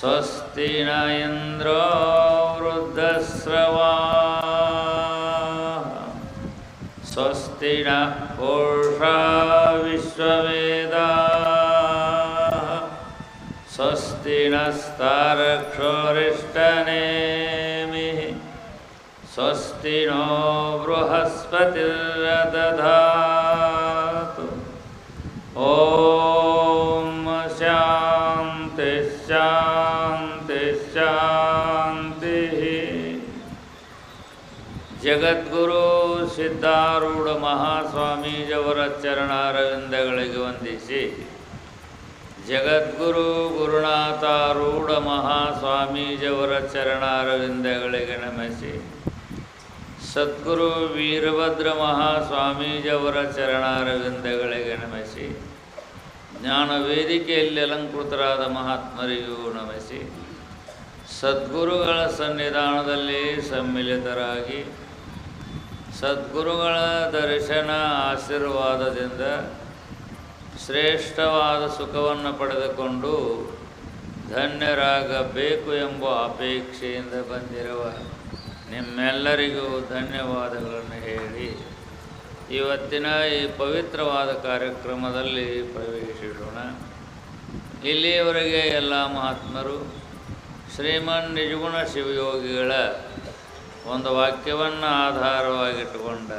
स्वस्ति न इन्द्रो वृद्धस्रवाः। स्वस्ति न पूषा विश्ववेदाः। स्वस्ति नस्तारक्षोरिष्टनेमिः। स्वस्ति नो बृहस्पतिर्दधातु ಸಿದ್ಧಾರೂಢ ಮಹಾಸ್ವಾಮೀಜವರ ಚರಣಾರವಿಂದಗಳಿಗೆ ವಂದಿಸಿ. ಜಗದ್ಗುರು ಗುರುನಾಥಾರೂಢ ಮಹಾಸ್ವಾಮೀಜವರ ಚರಣಾರವಿಂದಗಳಿಗೆ ನಮಿಸಿ. ಸದ್ಗುರು ವೀರಭದ್ರ ಮಹಾಸ್ವಾಮೀಜವರ ಚರಣಾರವಿಂದಗಳಿಗೆ ನಮಿಸಿ. ಜ್ಞಾನ ವೇದಿಕೆಯಲ್ಲಿ ಅಲಂಕೃತರಾದ ಮಹಾತ್ಮರಿಗೂ ನಮಿಸಿ. ಸದ್ಗುರುಗಳ ಸನ್ನಿಧಾನದಲ್ಲಿ ಸಮ್ಮಿಲಿತರಾಗಿ ಸದ್ಗುರುಗಳ ದರ್ಶನ ಆಶೀರ್ವಾದದಿಂದ ಶ್ರೇಷ್ಠವಾದ ಸುಖವನ್ನು ಪಡೆದುಕೊಂಡು ಧನ್ಯರಾಗಬೇಕು ಎಂಬ ಅಪೇಕ್ಷೆಯಿಂದ ಬಂದಿರುವ ನಿಮ್ಮೆಲ್ಲರಿಗೂ ಧನ್ಯವಾದಗಳನ್ನು ಹೇಳಿ ಇವತ್ತಿನ ಈ ಪವಿತ್ರವಾದ ಕಾರ್ಯಕ್ರಮದಲ್ಲಿ ಪ್ರವೇಶಿಸೋಣ. ಇಲ್ಲಿಯವರೆಗೆ ಎಲ್ಲ ಮಹಾತ್ಮರು ಶ್ರೀಮನ್ ನಿಜಗುಣ ಶಿವಯೋಗಿಗಳ ಒಂದು ವಾಕ್ಯವನ್ನು ಆಧಾರವಾಗಿಟ್ಟುಕೊಂಡ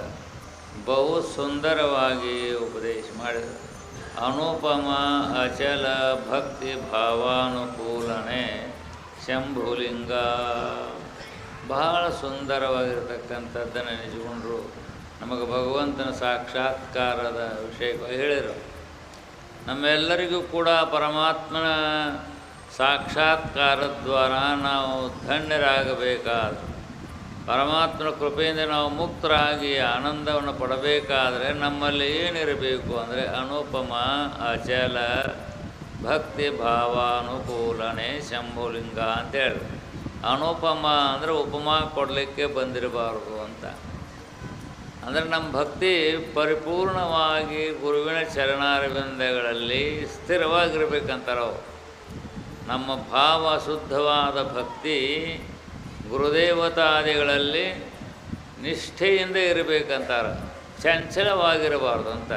ಬಹು ಸುಂದರವಾಗಿ ಉಪದೇಶ ಮಾಡಿದರು ಅನುಪಮ ಅಚಲ ಭಕ್ತಿ ಭಾವಾನುಕೂಲನೆ ಶಂಭುಲಿಂಗ. ಬಹಳ ಸುಂದರವಾಗಿರ್ತಕ್ಕಂಥದ್ದನ್ನು ನೆನೆಸಿಕೊಂಡರು. ನಮಗೆ ಭಗವಂತನ ಸಾಕ್ಷಾತ್ಕಾರದ ವಿಷಯ ಹೇಳಿದರು. ನಮ್ಮೆಲ್ಲರಿಗೂ ಕೂಡ ಪರಮಾತ್ಮನ ಸಾಕ್ಷಾತ್ಕಾರದ ದ್ವಾರ ನಾವು ಧನ್ಯರಾಗಬೇಕಾದ ಪರಮಾತ್ಮನ ಕೃಪೆಯಿಂದ ನಾವು ಮುಕ್ತರಾಗಿ ಆನಂದವನ್ನು ಪಡಬೇಕಾದರೆ ನಮ್ಮಲ್ಲಿ ಏನಿರಬೇಕು ಅಂದರೆ ಅನುಪಮ, ಅಚಲ, ಭಕ್ತಿ, ಭಾವಾನುಕೂಲನೆ, ಶಂಭುಲಿಂಗ ಅಂತೇಳಿ ಅನುಪಮ ಅಂದರೆ ಉಪಮಾ ಕೊಡಲಿಕ್ಕೆ ಬಂದಿರಬಾರ್ದು ಅಂತ. ಅಂದರೆ ನಮ್ಮ ಭಕ್ತಿ ಪರಿಪೂರ್ಣವಾಗಿ ಗುರುವಿನ ಚರಣಾರವಿಂದಗಳಲ್ಲಿ ಸ್ಥಿರವಾಗಿರ್ಬೇಕಂತಾರೆ ಅವು ನಮ್ಮ ಭಾವ ಶುದ್ಧವಾದ ಭಕ್ತಿ ಗುರುದೇವತಾದಿಗಳಲ್ಲಿ ನಿಷ್ಠೆಯಿಂದ ಇರಬೇಕಂತಾರೆ. ಚಂಚಲವಾಗಿರಬಾರ್ದು ಅಂತ.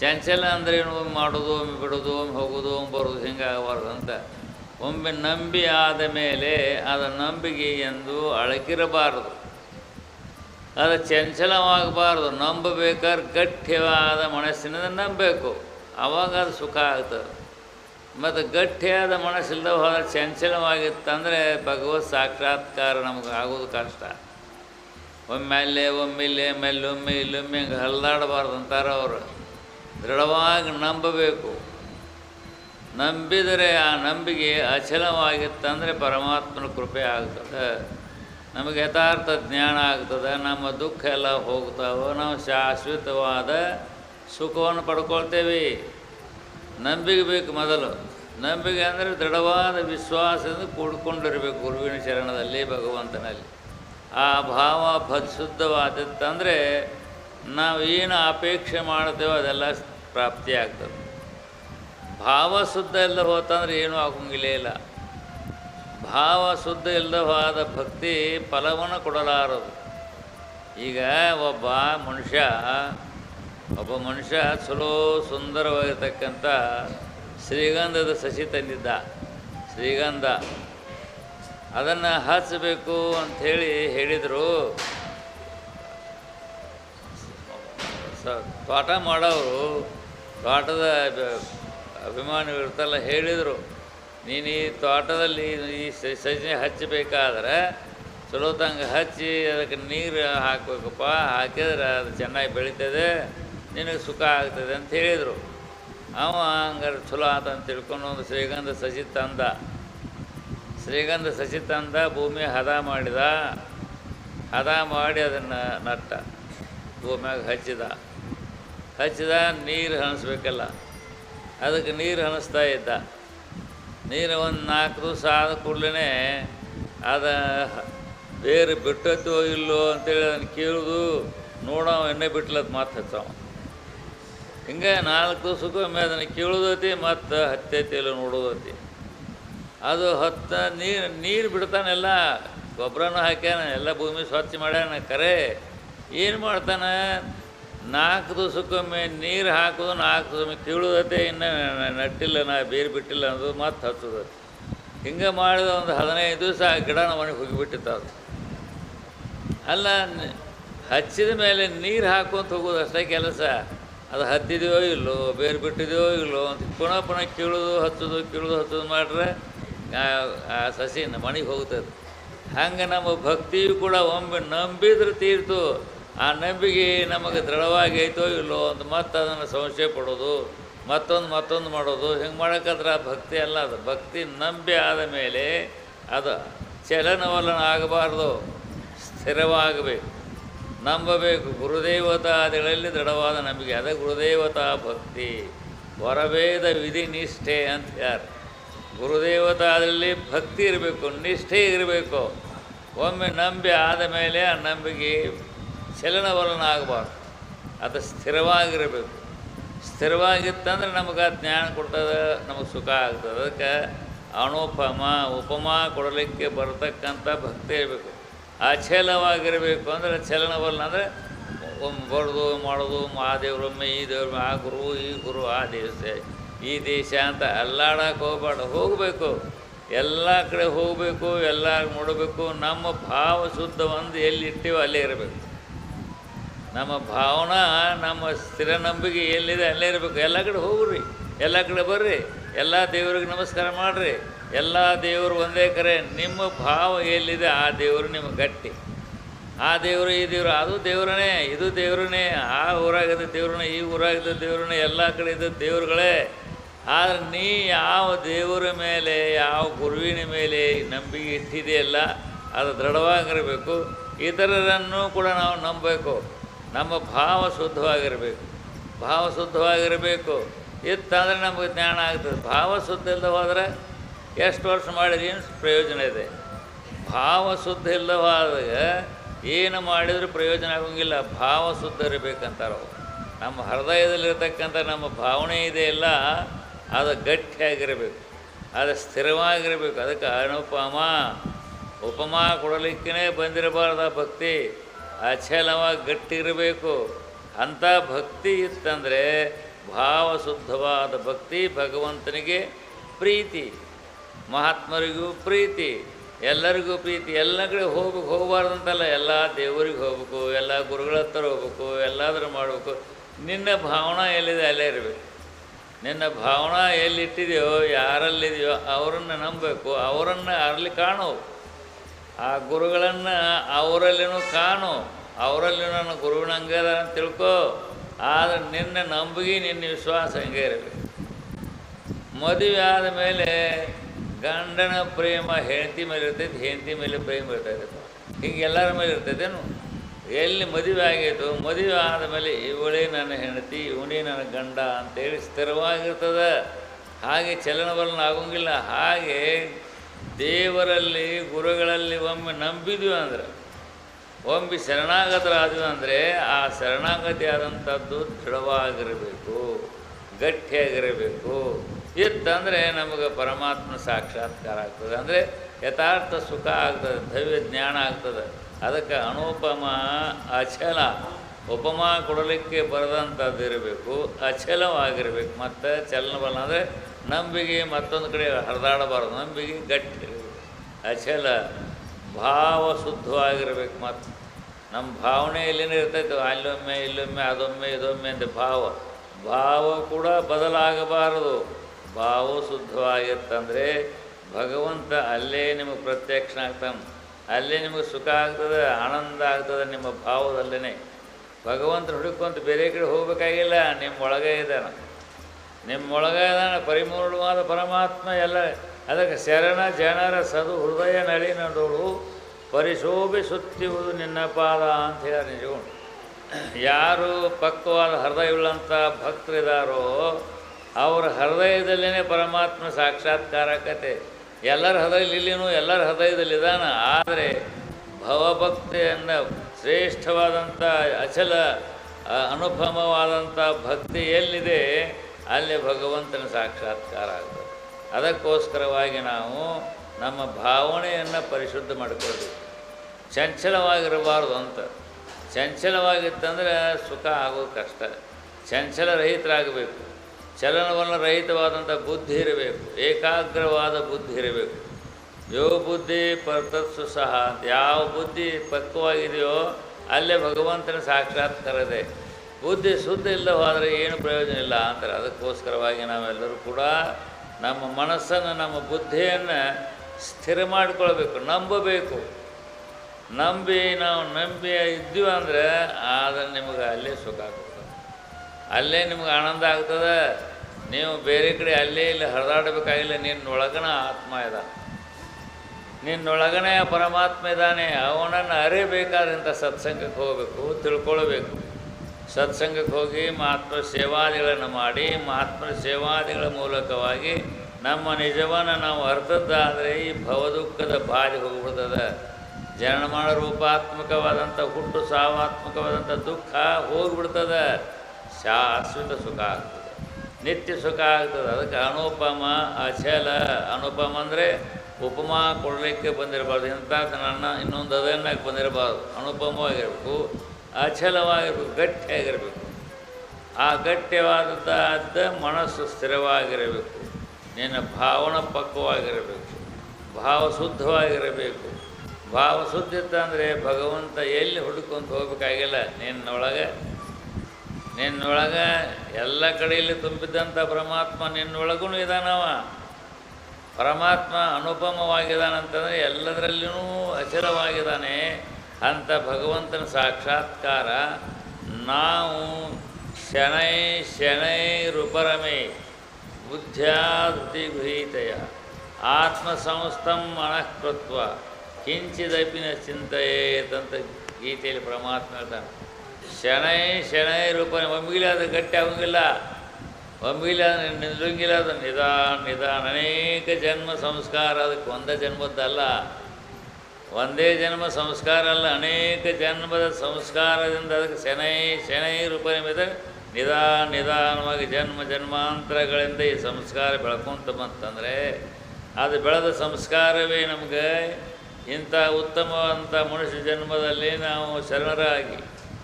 ಚಂಚಲ ಅಂದರೆ ಏನು? ಒಮ್ಮೆ ಮಾಡೋದು, ಒಮ್ಮೆ ಬಿಡೋದು, ಒಮ್ಮೆ ಹೋಗೋದು, ಒಮ್ಮೆ ಬರೋದು, ಹಿಂಗೆ ಆಗಬಾರ್ದು ಅಂತ. ಒಮ್ಮೆ ನಂಬಿ ಆದ ಮೇಲೆ ಅದು ನಂಬಿಕೆ ಎಂದು ಅಳಕಿರಬಾರದು. ಅದು ಚಂಚಲವಾಗಬಾರ್ದು. ನಂಬಬೇಕಾದ್ರೆ ಗಟ್ಟಿಯಾದ ಮನಸ್ಸಿನಿಂದ ನಂಬಬೇಕು. ಆವಾಗ ಅದು ಸುಖ ಆಗ್ತದೆ. ಮತ್ತು ಗಟ್ಟಿಯಾದ ಮನಸ್ಸಿಲ್ಲದ ಹೋದ್ರೆ ಚಂಚಲವಾಗಿತ್ತಂದರೆ ಭಗವತ್ ಸಾಕ್ಷಾತ್ಕಾರ ನಮಗೆ ಆಗೋದು ಕಷ್ಟ. ಒಮ್ಮೆಲೆ ಒಮ್ಮಿಲೆ ಮೆಲ್ಲೊಮ್ಮೆ ಇಲ್ಲೊಮ್ಮೆ ಹಿಂಗೆ ಹಲ್ಲಾಡಬಾರ್ದು ಅಂತಾರೆ ಅವರು. ದೃಢವಾಗಿ ನಂಬಬೇಕು. ನಂಬಿದರೆ ಆ ನಂಬಿಕೆ ಅಚಲವಾಗಿತ್ತಂದರೆ ಪರಮಾತ್ಮನ ಕೃಪೆ ಆಗ್ತದೆ. ನಮಗೆ ಯಥಾರ್ಥ ಜ್ಞಾನ ಆಗ್ತದೆ. ನಮ್ಮ ದುಃಖ ಎಲ್ಲ ಹೋಗ್ತಾವೆ, ನಾವು ಶಾಶ್ವತವಾದ ಸುಖವನ್ನು ಪಡ್ಕೊಳ್ತೇವೆ. ನಂಬಿಕೆ ಬೇಕು ಮೊದಲು. ನಂಬಿಕೆ ಅಂದರೆ ದೃಢವಾದ ವಿಶ್ವಾಸದಿಂದ ಕೂಡ್ಕೊಂಡಿರಬೇಕು ಗುರುವಿನ ಶರಣದಲ್ಲಿ, ಭಗವಂತನಲ್ಲಿ. ಆ ಭಾವ ಶುದ್ಧವಾದತ್ತಂದರೆ ನಾವು ಏನು ಅಪೇಕ್ಷೆ ಮಾಡ್ತೇವೋ ಅದೆಲ್ಲ ಪ್ರಾಪ್ತಿಯಾಗ್ತದೆ ಭಾವ ಶುದ್ಧ ಇಲ್ಲದೆ ಹೋತಂದ್ರೆ ಏನೂ ಆಗೋಂಗಿಲ್ಲ ಇಲ್ಲ. ಭಾವ ಶುದ್ಧ ಇಲ್ಲದವಾದ ಭಕ್ತಿ ಫಲವನ್ನು ಕೊಡಲಾರದು. ಈಗ ಒಬ್ಬ ಮನುಷ್ಯ ಒಬ್ಬ ಮನುಷ್ಯ ಚಲೋ ಸುಂದರವಾಗಿರ್ತಕ್ಕಂಥ ಶ್ರೀಗಂಧದ ಸಸಿ ತಂದಿದ್ದ, ಶ್ರೀಗಂಧ. ಅದನ್ನು ಹಚ್ಚಬೇಕು ಅಂಥೇಳಿ ಹೇಳಿದರು. ಸ, ತೋಟ ಮಾಡೋರು ತೋಟದ ಅಭಿಮಾನಿ ಅಭಿಮಾನಿಗಳು ಇರ್ತಲ್ಲ ಹೇಳಿದರು. ನೀನು ಈ ತೋಟದಲ್ಲಿ ಈ ಸಸಿ ಹಚ್ಚಬೇಕಾದ್ರೆ ಚಲೋ ತಂಗ ಹಚ್ಚಿ ಅದಕ್ಕೆ ನೀರು ಹಾಕಬೇಕಪ್ಪ, ಹಾಕಿದ್ರೆ ಅದು ಚೆನ್ನಾಗಿ ಬೆಳೀತದೆ. ನಿನಗೆ ಸುಖ ಆಗ್ತದೆ ಅಂತ ಹೇಳಿದರು. ಅವ ಹಂಗಾರೆ ಚಲೋ ಆತ ಅಂತ ತಿಳ್ಕೊಂಡು ಒಂದು ಶ್ರೀಗಂಧ ಸಸಿ ತಂದ. ಶ್ರೀಗಂಧ ಸಸಿ ತಂದ, ಭೂಮಿ ಹದ ಮಾಡಿದ. ಹದ ಮಾಡಿ ಅದನ್ನು ನಟ್ಟ, ಭೂಮ್ಯಾಗ ಹಚ್ಚಿದ. ಹಚ್ಚಿದ, ನೀರು ಹಣಿಸ್ಬೇಕಲ್ಲ. ಅದಕ್ಕೆ ನೀರು ಹಣಿಸ್ತಾ ಇದ್ದ. ನೀರು ಒಂದು ನಾಲ್ಕು ದಿವಸ ಆದ ಕೂಡಲೇ ಅದ ಬೇರೆ ಬಿಟ್ಟತ್ತೋ ಇಲ್ಲೋ ಅಂತೇಳಿ ಅದನ್ನು ಕೇಳೋದು. ನೋಡೋ ಎಣ್ಣೆ ಬಿಟ್ಲತ್ ಮಾತು ಹಚ್ಚವ. ಹಿಂಗೆ ನಾಲ್ಕು ದಿವಸಕ್ಕೊಮ್ಮೆ ಅದನ್ನು ಕೇಳೋದೈತಿ ಮತ್ತು ಹತ್ತೈತಿ ಇಲ್ಲ ನೋಡೋದೈತಿ. ಅದು ಹತ್ತ ನೀರು ನೀರು ಬಿಡ್ತಾನೆಲ್ಲ, ಗೊಬ್ಬರನೂ ಹಾಕ್ಯಾನ, ಎಲ್ಲ ಭೂಮಿ ಸ್ವಚ್ಛ ಮಾಡ್ಯಾನ ಕರೆ. ಏನು ಮಾಡ್ತಾನೆ? ನಾಲ್ಕು ದಿವ್ಸಕ್ಕೊಮ್ಮೆ ನೀರು ಹಾಕೋದು, ನಾಲ್ಕು ದಿವಸ ಕೀಳೋದತ್ತೆ ಇನ್ನು ನಟ್ಟಿಲ್ಲ, ನಾ ಬೇರು ಬಿಟ್ಟಿಲ್ಲ ಅನ್ನೋದು ಮತ್ತೆ ಹಚ್ಚೋದೈತಿ. ಹಿಂಗೆ ಮಾಡಿದ ಒಂದು ಹದಿನೈದು ದಿವಸ ಆ ಗಿಡನ ಮನೆಗೆ ಹೋಗಿಬಿಟ್ಟಿತ್ತು ಅದು. ಅಲ್ಲ ಹಚ್ಚಿದ ಮೇಲೆ ನೀರು ಹಾಕೊಂತ ಹೋಗೋದು ಅಷ್ಟೇ ಕೆಲಸ. ಅದು ಹತ್ತಿದೆಯೋ ಇಲ್ಲೋ, ಬೇರೆ ಬಿಟ್ಟಿದೆಯೋ ಇಲ್ಲೋ ಅಂತ ಪುನಃ ಪುನಃ ಕೇಳೋದು ಹತ್ತೋದು ಕೇಳೋದು ಹತ್ತೋದು ಮಾಡ್ರೆ ಆ- ಸಸಿನ ಮಣಿಗೆ ಹೋಗ್ತದೆ ಹಂಗೆ ನಮ್ಮ ಭಕ್ತಿಯು ಕೂಡ ಒಮ್ಮೆ ನಂಬಿದ್ರೆ ತೀರ್ತು. ಆ ನಂಬಿಕೆ ನಮಗೆ ದೃಢವಾಗಿ ಐತೋ ಇಲ್ಲೋ ಅಂತ ಮತ್ತೆ ಅದನ್ನು ಸಂಶಯ ಪಡೋದು, ಮತ್ತೊಂದು ಮತ್ತೊಂದು ಮಾಡೋದು. ಹಿಂಗೆ ಮಾಡೋಕ್ಕಾದ್ರೆ ಆ ಭಕ್ತಿ ಅಲ್ಲ ಅದು. ಭಕ್ತಿ ನಂಬಿ ಆದ ಮೇಲೆ ಅದು ಚಲನವಲನ ಆಗಬಾರ್ದು. ಸ್ಥಿರವಾಗಬೇಕು. ನಂಬಬೇಕು. ಗುರುದೇವತಾದಿಗಳಲ್ಲಿ ದೃಢವಾದ ನಂಬಿಕೆ. ಅದೇ ಗುರುದೇವತಾ ಭಕ್ತಿ. ಹೊರಭೇದ ವಿಧಿ ನಿಷ್ಠೆ ಅಂತ ಯಾರು? ಗುರುದೇವತಾದಲ್ಲಿ ಭಕ್ತಿ ಇರಬೇಕು, ನಿಷ್ಠೆ ಇರಬೇಕು. ಒಮ್ಮೆ ನಂಬಿ ಆದ ಮೇಲೆ ಆ ನಂಬಿಕೆ ಚಲನವಲನ ಆಗಬಾರ್ದು ಅದು ಸ್ಥಿರವಾಗಿರಬೇಕು. ಸ್ಥಿರವಾಗಿತ್ತಂದ್ರೆ ನಮಗೆ ಆ ಜ್ಞಾನ ಕೊಡ್ತದೆ, ನಮಗೆ ಸುಖ ಆಗ್ತದೆ. ಅದಕ್ಕೆ ಅನುಪಮ ಉಪಮ ಕೊಡಲಿಕ್ಕೆ ಬರತಕ್ಕಂಥ ಭಕ್ತಿ ಇರಬೇಕು. ಅಚಲವಾಗಿರಬೇಕು ಅಂದರೆ ಚಲನವಲ್ಲ ಅಂದರೆ ಒಮ್ಮೆ ಬರೋದು ಮಾಡೋದು ಆ ದೇವ್ರೊಮ್ಮೆ ಈ ದೇವ್ರೊಮ್ಮೆ ಆ ಗುರು, ಈ ಗುರು ಆ ದೇಶ, ಈ ದೇಶ ಅಂತ ಅಲ್ಲಾಡಕ್ಕೆ ಹೋಗ್ಬಾರ್ದು ಹೋಗಬೇಕು. ಎಲ್ಲ ಕಡೆ ಹೋಗಬೇಕು ಎಲ್ಲ ನೋಡಬೇಕು. ನಮ್ಮ ಭಾವ ಶುದ್ಧ ಒಂದು ಎಲ್ಲಿ ಇರ್ತೀವೋ ಅಲ್ಲೇ ಇರಬೇಕು. ನಮ್ಮ ಭಾವನಾ, ನಮ್ಮ ಸ್ಥಿರ ನಂಬಿಕೆ ಎಲ್ಲಿದೆ ಅಲ್ಲೇ ಇರಬೇಕು. ಎಲ್ಲ ಕಡೆ ಹೋಗ್ರಿ. ಎಲ್ಲ ಕಡೆ ಬರ್ರಿ. ಎಲ್ಲ ದೇವ್ರಿಗೆ ನಮಸ್ಕಾರ ಮಾಡಿರಿ. ಎಲ್ಲ ದೇವರು ಒಂದೇ ಕರೆ, ನಿಮ್ಮ ಭಾವ ಎಲ್ಲಿದೆ ಆ ದೇವರು ನಿಮಗೆ ಗಟ್ಟಿ. ಆ ದೇವರು ಈ ದೇವರು, ಅದು ದೇವರನೇ ಇದು ದೇವರನೇ ಆ ಊರಾಗಿದ್ದ ದೇವ್ರನೇ ಈ ಊರಾಗಿದ್ದ ದೇವ್ರನೇ ಎಲ್ಲ ಕಡೆ ಇದ್ದ ದೇವ್ರುಗಳೇ. ಆದರೆ ನೀ ಯಾವ ದೇವರ ಮೇಲೆ, ಯಾವ ಗುರುವಿನ ಮೇಲೆ ನಂಬಿಕೆ ಇಟ್ಟಿದೆಯಲ್ಲ, ಅದು ದೃಢವಾಗಿರಬೇಕು. ಇತರರನ್ನು ಕೂಡ ನಾವು ನಂಬಬೇಕು. ನಮ್ಮ ಭಾವ ಶುದ್ಧವಾಗಿರಬೇಕು. ಭಾವ ಶುದ್ಧವಾಗಿರಬೇಕು. ಇತ್ತಂದರೆ ನಮಗೆ ಜ್ಞಾನ ಆಗ್ತದೆ. ಭಾವ ಶುದ್ಧ ಇಲ್ಲದೆ ಹೋದರೆ ಎಷ್ಟು ವರ್ಷ ಮಾಡಿದ್ರೆ ಏನು ಪ್ರಯೋಜನ ಇದೆ? ಭಾವ ಶುದ್ಧ ಇಲ್ಲವಾದಾಗ ಏನು ಮಾಡಿದರೂ ಪ್ರಯೋಜನ ಆಗೋಂಗಿಲ್ಲ. ಭಾವ ಶುದ್ಧ ಇರಬೇಕಂತಾರೆ ಅವರು. ನಮ್ಮ ಹೃದಯದಲ್ಲಿರ್ತಕ್ಕಂಥ ನಮ್ಮ ಭಾವನೆ ಇದೆಯಲ್ಲ ಅದು ಗಟ್ಟಿಯಾಗಿರಬೇಕು, ಅದು ಸ್ಥಿರವಾಗಿರಬೇಕು. ಅದಕ್ಕೆ ಅನುಪಮ, ಉಪಮಾ ಕೊಡಲಿಕ್ಕೇ ಬಂದಿರಬಾರ್ದು ಆ ಭಕ್ತಿ. ಅಚಲವಾಗಿ ಗಟ್ಟಿ ಇರಬೇಕು. ಅಂಥ ಭಕ್ತಿ ಇತ್ತಂದರೆ ಭಾವಶುದ್ಧವಾದ ಭಕ್ತಿ ಭಗವಂತನಿಗೆ ಪ್ರೀತಿ. ಮಹಾತ್ಮರಿಗೂ ಪ್ರೀತಿ, ಎಲ್ಲರಿಗೂ ಪ್ರೀತಿ, ಎಲ್ಲ ಕಡೆ ಹೋಗ್ಬೇಕು ಹೋಗಬಾರ್ದು ಅಂತಲ್ಲ ಎಲ್ಲ ದೇವರಿಗೆ ಹೋಗ್ಬೇಕು, ಎಲ್ಲ ಗುರುಗಳ ಹತ್ರ ಹೋಗ್ಬೇಕು, ಎಲ್ಲಾದರೂ ಮಾಡಬೇಕು. ನಿನ್ನ ಭಾವನಾ ಎಲ್ಲಿದೆ? ಅಲ್ಲೇ ಇರಬೇಕು. ನಿನ್ನ ಭಾವನಾ ಎಲ್ಲಿಟ್ಟಿದೆಯೋ, ಯಾರಲ್ಲಿದೆಯೋ, ಅವರನ್ನು ನಂಬಬೇಕು, ಅವರನ್ನು ಅಲ್ಲಿ ಕಾಣು. ಆ ಗುರುಗಳನ್ನು ಅವರಲ್ಲಿನೂ ಕಾಣು. ಅವರಲ್ಲಿ ನನ್ನ ಗುರುವಿನ ಅದ ಅಂತ ತಿಳ್ಕೊ. ಆದರೆ ನಿನ್ನ ನಂಬಿಗೆ ನಿನ್ನ ವಿಶ್ವಾಸ ಹಂಗೆ ಇರಬೇಕು. ಮದುವೆ ಆದ ಮೇಲೆ ಗಂಡನ ಪ್ರೇಮ ಹೆಂಡತಿ ಮೇಲೆ ಇರ್ತೈತೆ, ಹೆಂಡತಿ ಮೇಲೆ ಪ್ರೇಮ ಇರ್ತೈತೆ. ಹಿಂಗೆ ಎಲ್ಲರ ಮೇಲೆ ಇರ್ತೈತೇನು? ಎಲ್ಲಿ ಮದುವೆ ಆಗೈತು, ಮದುವೆ ಆದ ಮೇಲೆ ಇವಳೇ ನನ್ನ ಹೆಂಡತಿ, ಇವನೇ ನನ್ನ ಗಂಡ ಅಂತೇಳಿ ಸ್ಥಿರವಾಗಿರ್ತದೆ. ಹಾಗೆ ಚಲನವಲನ ಆಗೋಂಗಿಲ್ಲ. ಹಾಗೆ ದೇವರಲ್ಲಿ, ಗುರುಗಳಲ್ಲಿ ಒಮ್ಮೆ ನಂಬಿದ್ವಿ ಅಂದ್ರೆ, ಒಮ್ಮೆ ಶರಣಾಗತರಾದ್ವಿ ಅಂದರೆ, ಆ ಶರಣಾಗತಿ ಆದಂಥದ್ದು ದೃಢವಾಗಿರಬೇಕು, ಗಟ್ಟಿಯಾಗಿರಬೇಕು. ಇತ್ತಂದರೆ ನಮಗೆ ಪರಮಾತ್ಮ ಸಾಕ್ಷಾತ್ಕಾರ ಆಗ್ತದೆ. ಅಂದರೆ ಯಥಾರ್ಥ ಸುಖ ಆಗ್ತದೆ, ದೈವ್ಯ ಜ್ಞಾನ ಆಗ್ತದೆ. ಅದಕ್ಕೆ ಅನುಪಮ, ಅಚಲ, ಉಪಮ ಕೊಡಲಿಕ್ಕೆ ಬರದಂಥದ್ದು ಇರಬೇಕು, ಅಚಲವಾಗಿರಬೇಕು. ಮತ್ತು ಚಲನಬಲ ಅಂದರೆ ನಂಬಿಕೆ ಮತ್ತೊಂದು ಕಡೆ ಹರಿದಾಡಬಾರ್ದು. ನಂಬಿಕೆ ಗಟ್ಟಿ ಅಚಲ, ಭಾವ ಶುದ್ಧವಾಗಿರ್ಬೇಕು ಮತ್ತು ನಮ್ಮ ಭಾವನೆ ಎಲ್ಲಿನ ಇರ್ತೈತೆ. ಅಲ್ಲೊಮ್ಮೆ, ಇಲ್ಲೊಮ್ಮೆ, ಅದೊಮ್ಮೆ, ಇದೊಮ್ಮೆ ಅಂತ ಭಾವ. ಭಾವ ಕೂಡ ಬದಲಾಗಬಾರದು. ಭಾವ ಶುದ್ಧವಾಗಿತ್ತಂದರೆ ಭಗವಂತ ಅಲ್ಲೇ ನಿಮಗೆ ಪ್ರತ್ಯಕ್ಷ ಆಗ್ತಾನೆ. ಅಲ್ಲೇ ನಿಮಗೆ ಸುಖ ಆಗ್ತದೆ, ಆನಂದ ಆಗ್ತದೆ ನಿಮ್ಮ ಭಾವದಲ್ಲೇ ಭಗವಂತ ಹುಡುಕೊಂತ ಬೇರೆ ಕಡೆ ಹೋಗಬೇಕಾಗಿಲ್ಲ, ನಿಮ್ಮೊಳಗೆ ಇದ್ದಾನೆ. ನಿಮ್ಮೊಳಗೆ ಇದ್ದಾನೆ ಪರಿಮೂರ್ಣವಾದ ಪರಮಾತ್ಮ ಎಲ್ಲ. ಅದಕ್ಕೆ ಶರಣ, ಜನರ, ಸದು, ಹೃದಯ, ನಳಿ, ನಡೋಳು ಪರಿಶೋಭಿಸುತ್ತಿರುವುದು ನಿನ್ನ ಪಾದ ಅಂತ ಹೇಳಿ ನಿಜವು. ಯಾರು ಪಕ್ವವಾದ ಹೃದಯವುಳ್ಳಂಥ ಭಕ್ತರಿದ್ದಾರೋ ಅವರ ಹೃದಯದಲ್ಲೇ ಪರಮಾತ್ಮ ಸಾಕ್ಷಾತ್ಕಾರಕತೆ ಎಲ್ಲರ ಹೃದಯದಲ್ಲಿ ಇಲ್ಲಿನೂ ಎಲ್ಲರ ಹೃದಯದಲ್ಲಿದ್ದಾನ ಆದರೆ ಭವಭಕ್ತಿಯನ್ನು ಶ್ರೇಷ್ಠವಾದಂಥ ಅಚಲ ಅನುಪಮವಾದಂಥ ಭಕ್ತಿ ಎಲ್ಲಿದೆ? ಅಲ್ಲಿ ಭಗವಂತನ ಸಾಕ್ಷಾತ್ಕಾರ ಆಗ್ತದೆ. ಅದಕ್ಕೋಸ್ಕರವಾಗಿ ನಾವು ನಮ್ಮ ಭಾವನೆಯನ್ನು ಪರಿಶುದ್ಧ ಮಾಡಿಕೊಳ್ಬೇಕು. ಚಂಚಲವಾಗಿರಬಾರ್ದು ಅಂತ. ಚಂಚಲವಾಗಿತ್ತಂದ್ರೆ ಸುಖ ಆಗೋದು ಕಷ್ಟ. ಚಂಚಲ ಚಲನವಲ್ಲ ರಹಿತವಾದಂಥ ಬುದ್ಧಿ ಇರಬೇಕು, ಏಕಾಗ್ರವಾದ ಬುದ್ಧಿ ಇರಬೇಕು. ಯೋ ಬುದ್ಧಿ ಪರ್ತತ್ಸು ಸಹ ಯಾವ ಬುದ್ಧಿ ಪಕ್ವವಾಗಿದೆಯೋ ಅಲ್ಲೇ ಭಗವಂತನ ಸಾಕ್ಷಾತ್ಕಾರ ಇದೆ ಬುದ್ಧಿ ಶುದ್ಧ ಇಲ್ಲವಾದರೆ ಏನು ಪ್ರಯೋಜನ ಇಲ್ಲ ಅಂತಾರೆ. ಅದಕ್ಕೋಸ್ಕರವಾಗಿ ನಾವೆಲ್ಲರೂ ಕೂಡ ನಮ್ಮ ಮನಸ್ಸನ್ನು, ನಮ್ಮ ಬುದ್ಧಿಯನ್ನು ಸ್ಥಿರ ಮಾಡಿಕೊಳ್ಬೇಕು, ನಂಬಬೇಕು. ನಂಬಿ ನಾವು ನಂಬಿ ಇದ್ದೀವಿ ಅಂದರೆ ಆದರೆ ನಿಮಗೆ ಅಲ್ಲೇ ಸುಖ ಆಗ್ತದೆ. ಅಲ್ಲೇ ನಿಮ್ಗೆ ಆನಂದ ಆಗ್ತದೆ. ನೀವು ಬೇರೆ ಕಡೆ ಅಲ್ಲೇ ಇಲ್ಲಿ ಹರಿದಾಡಬೇಕಾಗಿಲ್ಲ, ನಿನ್ನೊಳಗನ ಆತ್ಮ ಇದ. ನಿನ್ನೊಳಗನೇ ಪರಮಾತ್ಮ ಇದ್ದಾನೆ, ಅವನನ್ನು ಅರಿಬೇಕಾದಂಥ ಸತ್ಸಂಗಕ್ಕೆ ಹೋಗಬೇಕು, ತಿಳ್ಕೊಳ್ಬೇಕು. ಸತ್ಸಂಗಕ್ಕೆ ಹೋಗಿ ಮಹಾತ್ಮ ಸೇವಾದಿಗಳನ್ನು ಮಾಡಿ, ಮಹಾತ್ಮ ಸೇವಾದಿಗಳ ಮೂಲಕವಾಗಿ ನಮ್ಮ ನಿಜವನ್ನು ನಾವು ಅರ್ಥದ್ದಾದರೆ ಈ ಭವದುಃಖದ ಬಾಧೆ ಹೋಗ್ಬಿಡ್ತದೆ. ಜನಮಾನ ರೂಪಾತ್ಮಕವಾದಂಥ ಹುಟ್ಟು, ಸಾವಾತ್ಮಕವಾದಂಥ ದುಃಖ ಹೋಗ್ಬಿಡ್ತದೆ. ಶಾಶ್ವತ ಸುಖ ಆಗ್ತದೆ. ನಿತ್ಯ ಸುಖ ಆಗ್ತದೆ. ಅದಕ್ಕೆ ಅನುಪಮ ಅಚಲ ಅನುಪಮ ಅಂದರೆ ಉಪಮಾ ಕೊಡಲಿಕ್ಕೆ ಬಂದಿರಬಾರ್ದು. ಎಂಥ ನನ್ನ ಇನ್ನೊಂದು ಅದನ್ನಾಗಿ ಬಂದಿರಬಾರ್ದು. ಅನುಪಮವಾಗಿರಬೇಕು ಅಚಲವಾಗಿರಬೇಕು ಗಟ್ಟಿಯಾಗಿರಬೇಕು. ಆ ಗಟ್ಟಿಯಾದಂಥ ಮನಸ್ಸು ಸ್ಥಿರವಾಗಿರಬೇಕು. ನಿನ್ನ ಭಾವನ ಪಕ್ವವಾಗಿರಬೇಕು. ಭಾವ ಶುದ್ಧವಾಗಿರಬೇಕು. ಭಾವ ಶುದ್ಧತೆ ಅಂದರೆ ಭಗವಂತ ಎಲ್ಲಿ ಹುಡುಕೊಂಡು ಹೋಗಬೇಕಾಗಿಲ್ಲ. ನಿನ್ನೊಳಗೆ ನಿನ್ನೊಳಗೆ ಎಲ್ಲ ಕಡೆಯಲ್ಲಿ ತುಂಬಿದ್ದಂಥ ಪರಮಾತ್ಮ ನಿನ್ನೊಳಗೂ ಇದಾನವ. ಪರಮಾತ್ಮ ಅನುಪಮವಾಗಿದ್ದಾನಂತಂದರೆ ಎಲ್ಲದರಲ್ಲಿಯೂ ಅಚಲವಾಗಿದ್ದಾನೆ ಅಂತ ಭಗವಂತನ ಸಾಕ್ಷಾತ್ಕಾರ, ನಾವು ಶನೈ ಶನೈ ರುಪರಮೆ ಬುದ್ಧ್ಯಾಧೃತಿ ಗೃಹೀತೆಯ. ಆತ್ಮಸಂಸ್ಥಂ ಮನಃಕೃತ್ವ ಕಿಂಚಿದಪಿನ ಚಿಂತೆಯೇತಂತ ಗೀತೆಯಲ್ಲಿ ಪರಮಾತ್ಮ ಹೇಳ್ತಾನೆ. ಶನೈ ಶನೈ ರೂಪ ಒಮ್ಮಿಗಿಲ್ಲ ಅದು ಗಟ್ಟಿ ಆಗೋಂಗಿಲ್ಲ ಒಮ್ಮಿಗಿಲ್ಲ ನಿಲ್ಲಂಗಿಲ್ಲ ಅದು ನಿಧಾನ ನಿಧಾನ. ಅನೇಕ ಜನ್ಮ ಸಂಸ್ಕಾರ. ಅದಕ್ಕೆ ಒಂದೇ ಜನ್ಮದ್ದಲ್ಲ ಒಂದೇ ಜನ್ಮ ಸಂಸ್ಕಾರ ಅಲ್ಲ. ಅನೇಕ ಜನ್ಮದ ಸಂಸ್ಕಾರದಿಂದ ಅದಕ್ಕೆ ಶನೈ ಶನೈ ರೂಪನಿಮಿದ ನಿಧಾನ ನಿಧಾನವಾಗಿ ಜನ್ಮ, ಜನ್ಮಾಂತರಗಳಿಂದ ಈ ಸಂಸ್ಕಾರ ಬೆಳ್ಕೊಂತ ಬಂತಂದರೆ, ಅದು ಬೆಳೆದ ಸಂಸ್ಕಾರವೇ ನಮಗೆ ಇಂಥ ಉತ್ತಮವಾದಂಥ ಮನುಷ್ಯ ಜನ್ಮದಲ್ಲಿ ನಾವು ಶರಣರಾಗಿ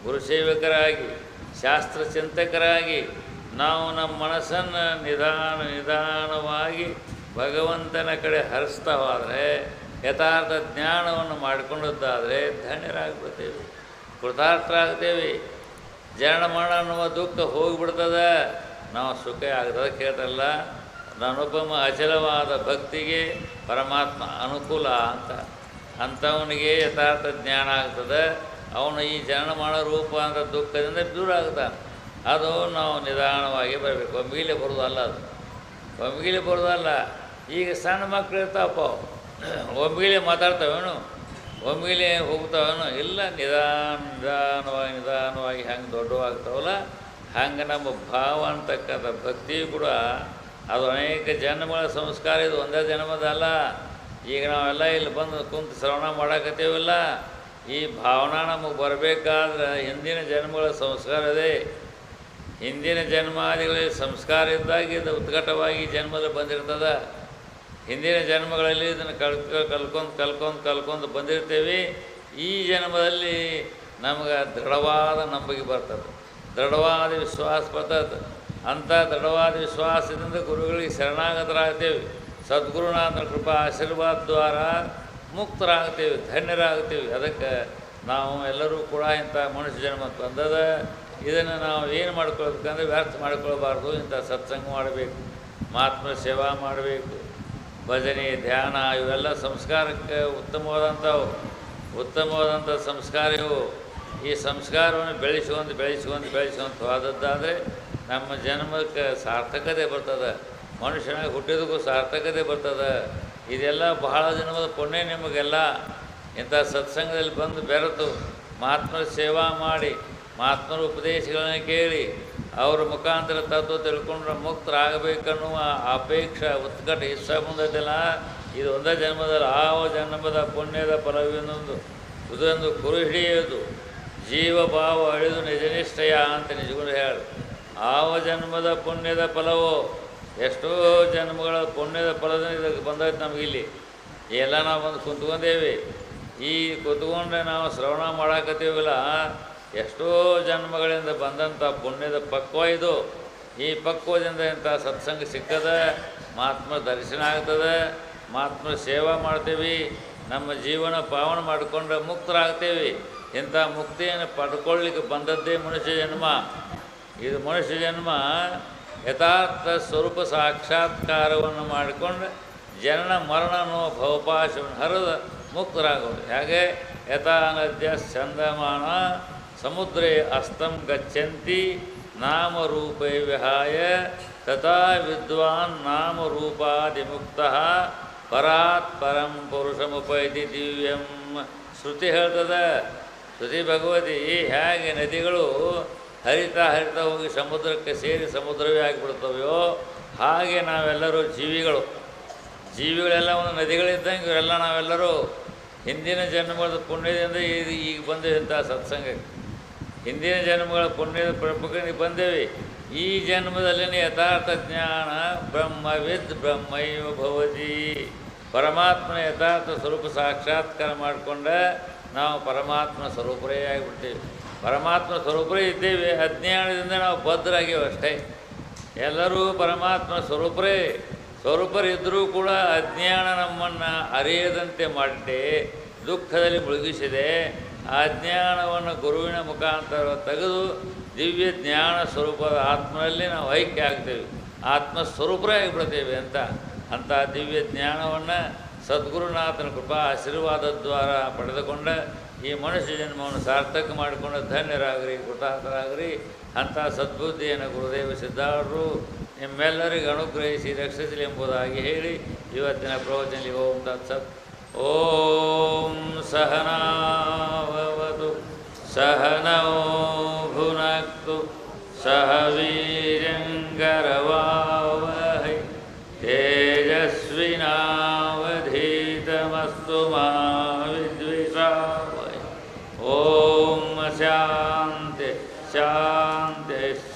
ಗುರುಸೇವಕರಾಗಿ ಶಾಸ್ತ್ರ ಚಿಂತಕರಾಗಿ, ನಾವು ನಮ್ಮ ಮನಸ್ಸನ್ನು ನಿಧಾನ, ನಿಧಾನವಾಗಿ ಭಗವಂತನ ಕಡೆ ಹರಿಸ್ತಾ ಹೋದರೆ ಯಥಾರ್ಥ ಜ್ಞಾನವನ್ನು ಮಾಡಿಕೊಂಡದ್ದಾದರೆ ಧನ್ಯರಾಗ್ಬಿಡ್ತೇವೆ. ಕೃತಾರ್ಥರಾಗ್ತೇವೆ. ಜನಮಾನ ಅನ್ನುವ ದುಃಖ ಹೋಗಿಬಿಡ್ತದೆ. ನಾವು ಸುಖ ಆಗ್ತದೆ ಕೇಳ್ತಲ್ಲ ಅನುಪಮ ಅಚಲವಾದ ಭಕ್ತಿಗೆ ಪರಮಾತ್ಮ ಅನುಕೂಲ ಅಂತ. ಅಂಥವನಿಗೆ ಯಥಾರ್ಥ ಜ್ಞಾನ ಆಗ್ತದೆ. ಅವನು ಈ ಜನಮಾನ ರೂಪ ಅಂತ ದುಃಖದಿಂದ ದೂರ ಆಗ್ತಾನೆ. ಅದು ನಾವು ನಿಧಾನವಾಗಿ ಬರಬೇಕು. ಒಮ್ಮಿಗಿಲೆ ಬರೋದಲ್ಲ ಅದು. ಒಮ್ಮಿಗಿಲೆ ಬರೋದಲ್ಲ. ಈಗ ಸಣ್ಣ ಮಕ್ಕಳು ಇರ್ತಾವಪ್ಪ ಒಮ್ಮಿಗಿಲೆ ಮಾತಾಡ್ತಾವೇನು? ಒಮ್ಮಿಗಿಲೆ ಹೋಗ್ತಾವೇನು? ಇಲ್ಲ, ನಿಧಾನ, ನಿಧಾನವಾಗಿ ನಿಧಾನವಾಗಿ ಹೆಂಗೆ ದೊಡ್ಡವಾಗ್ತಾವಲ್ಲ ಹಂಗೆ ನಮ್ಮ ಭಾವ ಅಂತಕ್ಕಂಥ ಭಕ್ತಿ ಕೂಡ ಅದು ಅನೇಕ ಜನ್ಮಗಳ ಸಂಸ್ಕಾರ ಇದು. ಒಂದೇ ಜನ್ಮದಲ್ಲ. ಈಗ ನಾವೆಲ್ಲ ಇಲ್ಲಿ ಬಂದು ಕುಂತು ಶ್ರವಣ ಮಾಡಕತ್ತೀವಲ್ಲ. ಈ ಭಾವನಾ ನಮಗೆ ಬರಬೇಕಾದ್ರೆ ಹಿಂದಿನ ಜನ್ಮಗಳ ಸಂಸ್ಕಾರ ಇದೆ ಹಿಂದಿನ ಜನ್ಮಾದಿಗಳಲ್ಲಿ ಸಂಸ್ಕಾರ ಇದ್ದಾಗ ಇದು ಉತ್ಕಟವಾಗಿ ಜನ್ಮದಲ್ಲಿ ಬಂದಿರ್ತದೆ. ಹಿಂದಿನ ಜನ್ಮಗಳಲ್ಲಿ ಇದನ್ನು ಕಲ್ಕ ಕಲ್ಕೊಂಡು ಕಲ್ಕೊಂಡು ಕಲ್ಕೊಂಡು ಬಂದಿರ್ತೇವೆ. ಈ ಜನ್ಮದಲ್ಲಿ ನಮಗೆ ದೃಢವಾದ ನಂಬಿಕೆ ಬರ್ತದೆ. ದೃಢವಾದ ವಿಶ್ವಾಸ ಬರ್ತದೆ. ಅಂಥ ದೃಢವಾದ ವಿಶ್ವಾಸದಿಂದ ಗುರುಗಳಿಗೆ ಶರಣಾಗತರಾಗ್ತೇವೆ. ಸದ್ಗುರುನಾಥನ ಕೃಪಾ ಆಶೀರ್ವಾದ ದ್ವಾರ ಮುಕ್ತರಾಗ್ತೇವೆ ಧನ್ಯರಾಗ್ತೀವಿ ಅದಕ್ಕೆ ನಾವು ಎಲ್ಲರೂ ಕೂಡ ಇಂಥ ಮನುಷ್ಯ ಜನ್ಮ ಬಂದದ ಇದನ್ನು ನಾವು ಏನು ಮಾಡ್ಕೊಳ್ಬೇಕಂದ್ರೆ ವ್ಯರ್ಥ ಮಾಡ್ಕೊಳ್ಬಾರ್ದು. ಇಂಥ ಸತ್ಸಂಗ ಮಾಡಬೇಕು, ಮಹಾತ್ಮ ಸೇವಾ ಮಾಡಬೇಕು, ಭಜನೆ, ಧ್ಯಾನ, ಇವೆಲ್ಲ ಸಂಸ್ಕಾರಕ್ಕೆ ಉತ್ತಮವಾದಂಥವು. ಉತ್ತಮವಾದಂಥ ಸಂಸ್ಕಾರ ಇವು ಈ ಸಂಸ್ಕಾರವನ್ನು ಬೆಳೆಸ್ಕೊಂಡು ಬೆಳೆಸ್ಕೊಂಡು ಬೆಳೆಸ್ಕೊಂತ ಹೋದದ್ದಾದರೆ ನಮ್ಮ ಜನ್ಮಕ್ಕೆ ಸಾರ್ಥಕತೆ ಬರ್ತದೆ. ಮನುಷ್ಯನಾಗಿ ಹುಟ್ಟಿದಕ್ಕೂ ಸಾರ್ಥಕತೆ ಬರ್ತದೆ. ಇದೆಲ್ಲ ಬಹಳ ಜನ್ಮದ ಪುಣ್ಯ ನಿಮಗೆಲ್ಲ. ಇಂಥ ಸತ್ಸಂಗದಲ್ಲಿ ಬಂದು ಬೆರೆತು ಮಹಾತ್ಮರ ಸೇವಾ ಮಾಡಿ, ಮಹಾತ್ಮರ ಉಪದೇಶಗಳನ್ನು ಕೇಳಿ, ಅವರ ಮುಖಾಂತರ ತತ್ವ ತಿಳ್ಕೊಂಡ್ರೆ ಮುಕ್ತರಾಗಬೇಕನ್ನುವ ಅಪೇಕ್ಷೆ ಉತ್ಕಟ ಇಷ್ಟ ಮುಂದೈತಲ್ಲ. ಇದು ಒಂದೇ ಜನ್ಮದಲ್ಲಿ ಆವ ಜನ್ಮದ ಪುಣ್ಯದ ಫಲವೆನ್ನೊಂದು ಇದೊಂದು ಕುರು ಹಿಡಿಯೋದು. ಜೀವ ಭಾವ ಅಳಿದು ನಿಜನಿಷ್ಠಯ ಅಂತ ನಿಜಗುಣ ಹೇಳು. ಆವ ಜನ್ಮದ ಪುಣ್ಯದ ಫಲವು ಎಷ್ಟೋ ಜನ್ಮಗಳ ಪುಣ್ಯದ ಫಲದ ಇದಕ್ಕೆ ಬಂದೈತೆ ನಮಗಿಲ್ಲಿ ಎಲ್ಲ ನಾವು ಬಂದು ಕುಂತ್ಕೊಂಡೇವಿ. ಈ ಕುತ್ಕೊಂಡೆ ನಾವು ಶ್ರವಣ ಮಾಡಾಕತ್ತೀವಲ್ಲ, ಎಷ್ಟೋ ಜನ್ಮಗಳಿಂದ ಬಂದಂಥ ಪುಣ್ಯದ ಪಕ್ವ ಇದು. ಈ ಪಕ್ವದಿಂದ ಇಂಥ ಸತ್ಸಂಗ ಸಿಕ್ಕದ ಮಹಾತ್ಮ ದರ್ಶನ ಆಗ್ತದೆ, ಮಹಾತ್ಮ ಸೇವಾ ಮಾಡ್ತೀವಿ, ನಮ್ಮ ಜೀವನ ಪಾವನ ಮಾಡಿಕೊಂಡ್ರೆ ಮುಕ್ತರಾಗ್ತೇವೆ. ಇಂಥ ಮುಕ್ತಿಯನ್ನು ಪಡ್ಕೊಳ್ಳಿಕ್ಕೆ ಬಂದದ್ದೇ ಮನುಷ್ಯ ಜನ್ಮ. ಇದು ಮನುಷ್ಯ ಜನ್ಮ ಯಥಾರ್ಥ ಸ್ವರೂಪ ಸಾಕ್ಷಾತ್ಕಾರವನ್ನು ಮಾಡಿಕೊಂಡು ಜನನ ಮರಣ ಅನ್ನೋ ಭವಪಾಶವನ್ನು ಹರಿದು ಮುಕ್ತರಾಗೋದು ಹಾಗೆ? ಯಥಾ ನದ್ಯ ಚಂದಮಾನ ಸಮುದ್ರೇ ಅಸ್ತಂ ಗಚ್ಚಂತಿ ನಾಮರೂಪೇ ವಿಹಾಯ ತಥಾ ವಿದ್ವಾನ್ ನಾಮರೂಪಾದಿಮುಕ್ತ ಪರಾತ್ ಪರಂ ಪುರುಷಮುಪೈತಿ ದಿವ್ಯಂ. ಶ್ರುತಿ ಹೇಳ್ತದೆ. ಶ್ರುತಿ ಭಗವತಿ ಹೇಗೆ ನದಿಗಳು ಹರಿತಾ ಹರಿತಾ ಹೋಗಿ ಸಮುದ್ರಕ್ಕೆ ಸೇರಿ ಸಮುದ್ರವೇ ಆಗಿಬಿಡ್ತವೆಯೋ? ಹಾಗೆ ನಾವೆಲ್ಲರೂ ಜೀವಿಗಳು. ಜೀವಿಗಳೆಲ್ಲ ಒಂದು ನದಿಗಳಿದ್ದಂಗೆ ಇವೆಲ್ಲ ನಾವೆಲ್ಲರೂ ಹಿಂದಿನ ಜನ್ಮದ ಪುಣ್ಯದಿಂದ ಈಗ ಈಗ ಅಂತ ಸತ್ಸಂಗಕ್ಕೆ ಹಿಂದಿನ ಜನ್ಮಗಳ ಪುಣ್ಯದ ಪ್ರಮುಖ ಬಂದೇವಿ. ಈ ಜನ್ಮದಲ್ಲಿನ ಯಥಾರ್ಥ ಜ್ಞಾನ ಬ್ರಹ್ಮವಿದ್ ಬ್ರಹ್ಮೈವ ಭವತಿ. ಪರಮಾತ್ಮನ ಯಥಾರ್ಥ ಸ್ವರೂಪ ಸಾಕ್ಷಾತ್ಕಾರ ಮಾಡಿಕೊಂಡ ನಾವು ಪರಮಾತ್ಮ ಸ್ವರೂಪರೇ ಆಗಿಬಿಡ್ತೀವಿ. ಪರಮಾತ್ಮ ಸ್ವರೂಪರೇ ಇದ್ದೇವೆ. ಅಜ್ಞಾನದಿಂದ ನಾವು ಬದ್ಧರಾಗೇವೆ ಅಷ್ಟೇ. ಎಲ್ಲರೂ ಪರಮಾತ್ಮ ಸ್ವರೂಪರೇ. ಸ್ವರೂಪರಿದ್ದರೂ ಕೂಡ ಅಜ್ಞಾನ ನಮ್ಮನ್ನು ಅರಿಯದಂತೆ ಮಾಡಿದೆ, ದುಃಖದಲ್ಲಿ ಮುಳುಗಿಸಿದೆ. ಆ ಜ್ಞಾನವನ್ನು ಗುರುವಿನ ಮುಖಾಂತರ ತೆಗೆದು ದಿವ್ಯ ಜ್ಞಾನ ಸ್ವರೂಪದ ಆತ್ಮನಲ್ಲಿ ನಾವು ಐಕ್ಯ ಆಗ್ತೇವೆ. ಆತ್ಮ ಸ್ವರೂಪರೇ ಆಗಿಬಿಡ್ತೇವೆ ಅಂತ. ಅಂಥ ದಿವ್ಯ ಜ್ಞಾನವನ್ನು ಸದ್ಗುರುನಾಥನ ಕೃಪಾ ಆಶೀರ್ವಾದ ದ್ವಾರ ಪಡೆದುಕೊಂಡ ಈ ಮನುಷ್ಯ ಜನ್ಮವನ್ನು ಸಾರ್ಥಕ ಮಾಡಿಕೊಂಡು ಧನ್ಯರಾಗ್ರಿ, ಕೃತಾರ್ಥರಾಗ್ರಿ, ಅಂಥ ಸದ್ಬುದ್ಧಿಯನ್ನು ಗುರುದೇವ ಸಿದ್ಧಾರರು ನಿಮ್ಮೆಲ್ಲರಿಗೂ ಅನುಗ್ರಹಿಸಿ, ರಕ್ಷಿಸಲಿ ಎಂಬುದಾಗಿ ಹೇಳಿ ಇವತ್ತಿನ ಪ್ರವಚನಿ ಓಂ ತತ್ಸತ್ ಓಂ ಸಹನಾವತು ಸಹನೋ ಭುನಕ್ತು ಸಹ ಶಾಂತಿ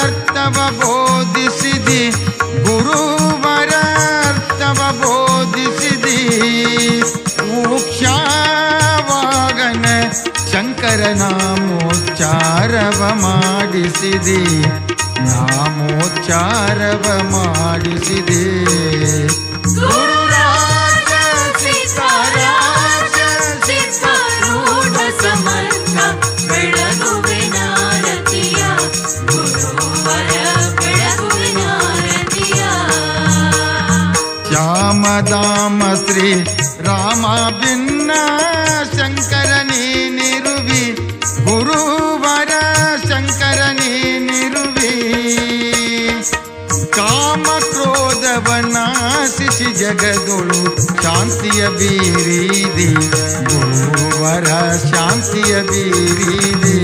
ಅರ್ಥವ ಬೋಧಿಸಿದಿ ಗುರುವರಾರ್ಥವ ಬೋಧಿಸಿದಿ. ಶಂಕರ ನಾಮೋಚ್ಚಾರವ ಮಾಡಿಸಿದಿ ನಾಮೋಚ್ಚಾರವ ಮಾಡಿಸಿದೆ. ಶ್ಯಾಮದಾಮ ಶ್ರೀ ರಾಮ ಭಿನ್ನ ಶಂಕರನೇ ನಿರುವಿ ಗುರುವರ ಶಂಕರನೇ ನಿರುವಿ ಕಾಮ ಕ್ರೋಧವನಾಶಿಸಿ ಜಗದೊಳು ಶಾಂತಿಯ ಬೀರಿದಿ ಗುರುವರ ಶಾಂತಿಯ ಬೀರಿದಿ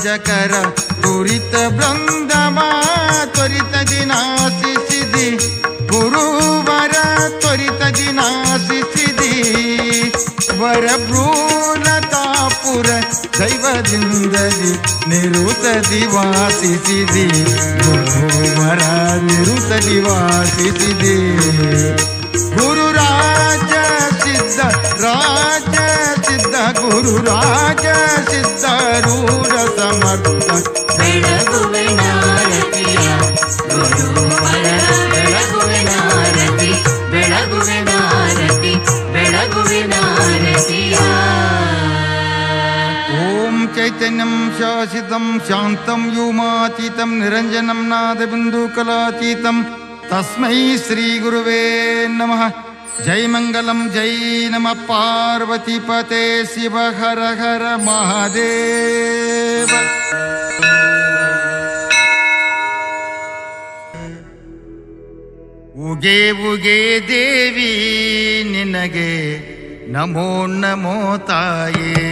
ध्वज कर पुरित वृंदमा त्वरित दिनासी सिद्धी. गुरुवर त्वरित दिनासी सिद्धी. वर भ्रूलतापुर दैव जिंदली निरुत दिवासी सिद्धी. गुरुवर निरुत दिवासी सिद्धी. गुरुराज सिद्ध ಸಿದ್ಧ ಗುರು ರಾಜ ಸಿದ್ಧರೂಢ ಸಮರ್ಥ चैतन्यं शासितं शान्तं व्योमातीतं निरञ्जनं नादबिन्दुकलातीतं। तस्मै श्रीगुरुवे नमः। जय मङ्गलं जय नमः पार्वतीपते शिव हर हर महादेव। उगे उगे देवी निनगे नमो नमो ताये।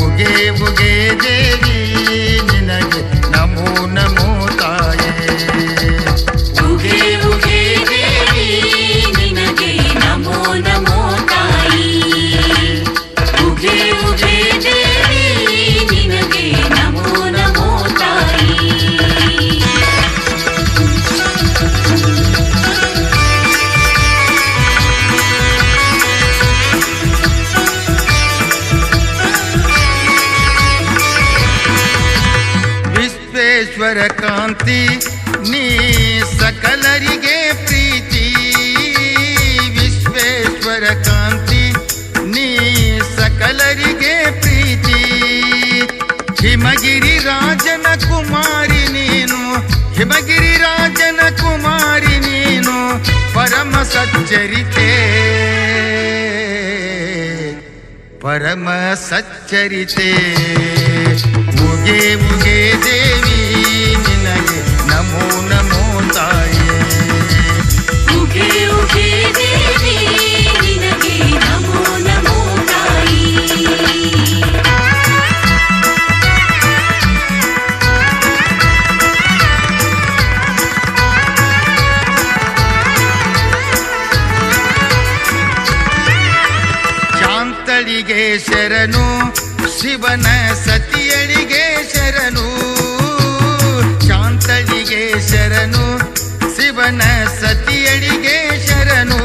उगे उगे देवी సచ్చరితే పరమ ಸಚ್ಚರಿತೆ ಮುಗೆ ಮುಗೆ ದೇವಿ ನಿನಗೆ ನಮೋ ಶರಣು, ಶಿವನ ಸತಿಯಳಿಗೆ ಶರಣು ಶಾಂತಳಿಗೆ ಶರಣು, ಶಿವನ ಸತಿಯಳಿಗೆ ಶರಣು.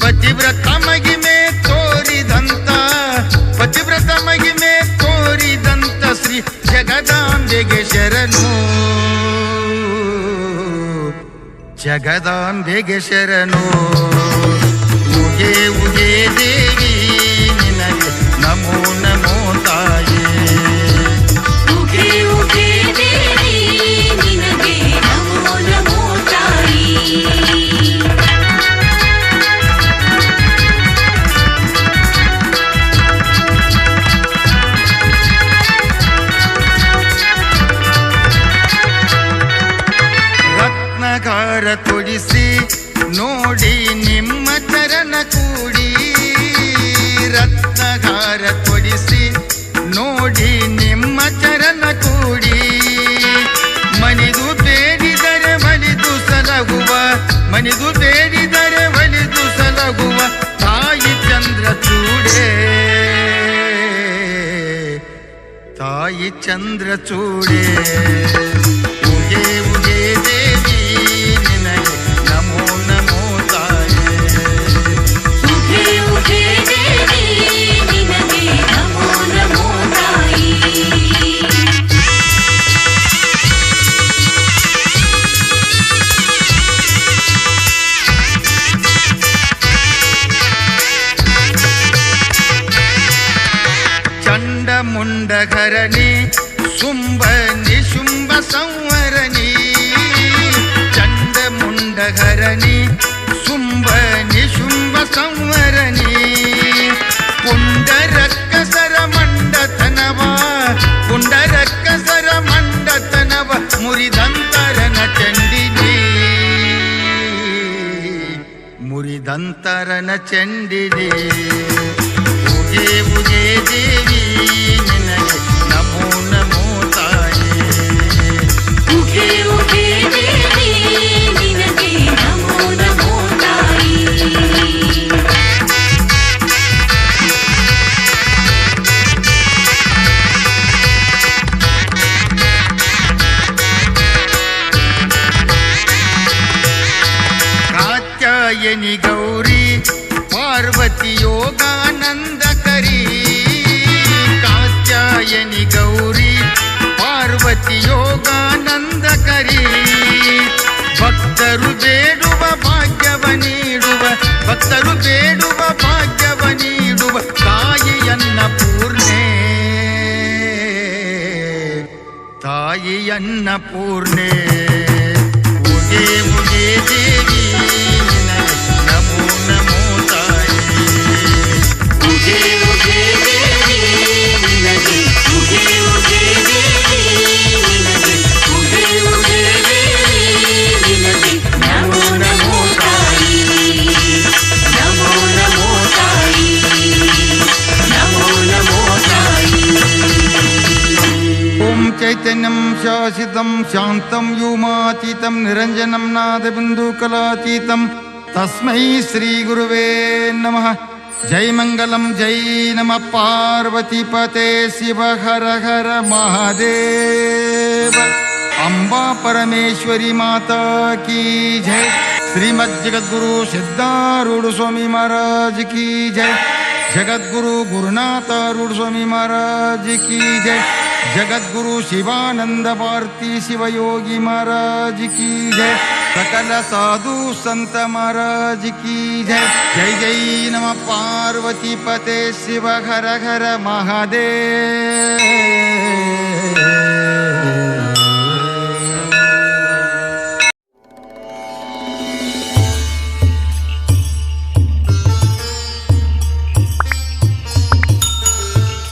ಪತಿವ್ರತ ಮಗಿಮೆ ತೋರಿದಂತ, ಪತಿವ್ರತ ಮಗಿಮೆ ತೋರಿದಂತ ಶ್ರೀ ಜಗದಾಂಬೆಗೆ ಶರಣು. ಜಗದಾಂಬೆಗೆ ಶರಣು. ಉಗೆ ಉಗೆ ದೇ una చంద్రచూడే. ಅಂತರನ ಚೆಂಡಿದೆ. ಭಕ್ತಿ ಯೋಗಾನಂದಕರಿ ಭಕ್ತರು ಬೇಡುವ ಭಾಗ್ಯವ ನೀಡುವ ಭಕ್ತರು ಬೇಡುವ ಭಾಗ್ಯವ ನೀಡುವ ತಾಯಿಯನ್ನ ಪೂರ್ಣೆ ತಾಯಿಯನ್ನ ಪೂರ್ಣೆ शान्तं यूमातीतं निरञ्जनं नादबिन्दुकलातीतं। तस्मै श्रीगुरुवे नमः। जय मङ्गलं जय नमः। पार्वतीपते शिव हर हर महादेव। अम्बा परमेश्वरी माता की जय। श्रीमज्जगद्गुरु सिद्धारूढस्वामी महाराज की जय। जगद्गुरु गुरुनाथ रूढस्वामी महाराज की जय। जगद्गुरु शिवानन्द भारती शिवयोगी महाराज की जय। सकल साधु संत महाराज की जय। जय जय नम पार्वती पते शिव हर हर महादेव।